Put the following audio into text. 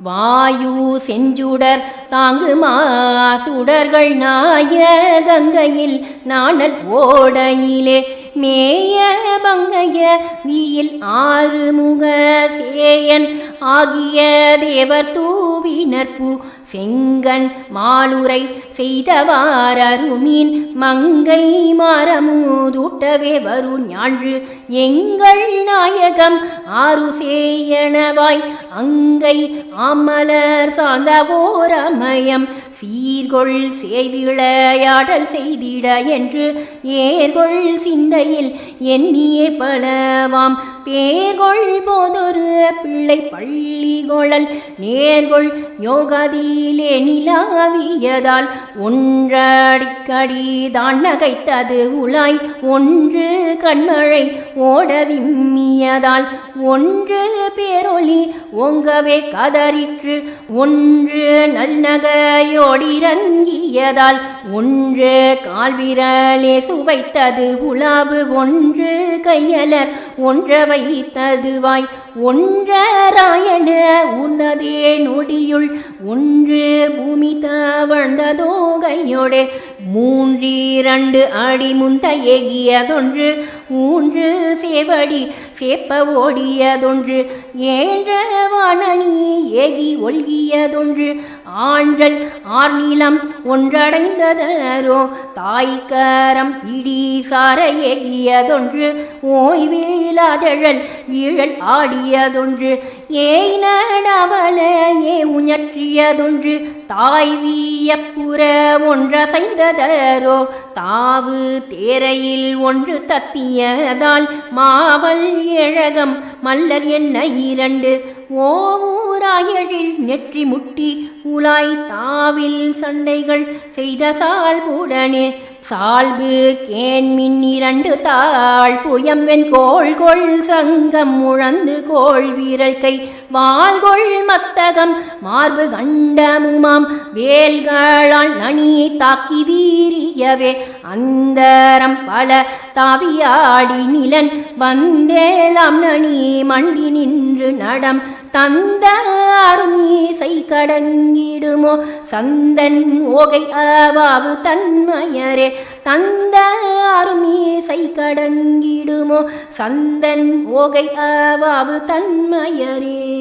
வாயு செஞ்சுடர் தாங்குமா சுடர்கள் நாய கங்கையில் நாணல் ஓடையிலே மேய பங்கைய வீயில் ஆறுமுக சேயன் ஆகிய தேவர் தூவினர் பூ செங்கன் மாலுரை செய்தவாரருமீன் மங்கை மாரமூதூட்டவே வரு ஞான்று எங்கள் நாயகம் ஆறு சேயனவாய் அங்கை அமலர் சார்ந்த ஓரமயம் சீர்கொள் சேவிளையாடல் செய்திட என்று. ஏர்கொள் சிந்தையில் எண்ணியே பலவாம். பேர்கொள் போதொரு பிள்ளை பள்ளி வெள்ளிகொழல் நேர்கொள் யோகதியிலே நிலாவியதால் ஒன்றடிக்கடி தான் நகைத்தது உலாய் ஒன்று கண்மழை ஓட விம்மியதால் ஒன்று பேரொளி ஓங்கவே கதறிற்று ஒன்று நல்நகையோடிறங்கியதால் ஒன்று கால்விரலே சுவைத்தது உலாவு ஒன்று கையலர் ஒன்ற வைத்ததுவாய் ஒன்றராயண உன்னதே நொடியுள் ஒன்று பூமி தவழ்ந்ததோ கையோடே. மூன்றிரண்டு அடி முந்தையகியதொன்று ஊன்று சேவடி சேப்ப ஓடியதொன்று. ஏன்ற வாணனி ஏகி ஒல்கியதொன்று. ஆண்டல் ஆர்நீளம் ஒன்றடைந்ததரோ தாய்க்கரம் பிடி சார ஏகியதொன்று. ஓய்விலாதழல் வீழல் ஆடியதொன்று. ஏய் நடவல உஞற்றியதொன்று. தாய் வீயப்புற ஒன்றசைந்ததரோ தாவு தேரையில் ஒன்று தத்தியதால் மாவல் ஏழகம் மல்லர் என்ன இரண்டு. ஓராயழில் நெற்றி முட்டி உலாய் தாவில் சண்டைகள் செய்த சால்புடனே சால்பு கேண்மின் இரண்டு தாழ் புயம்வென் கோள் கொள் சங்கம் முழந்து கோள் வீரல் கை வாள்கொள் மத்தகம் மார்பு கண்டமுமாம் வேல்களால் நனி தாக்கி வீரியவே அந்தரம் பல தாவியாடி நிலன் வந்தேலாம் நனி மண்டி நின்று நடம் தந்த அருமீசை கடங்கிடுமோ? சந்தன் ஓகை அவாவு தன்மயரே. தந்த அருமீசை கடங்கிடுமோ? சந்தன் ஓகை அவாவு தன்மயரே.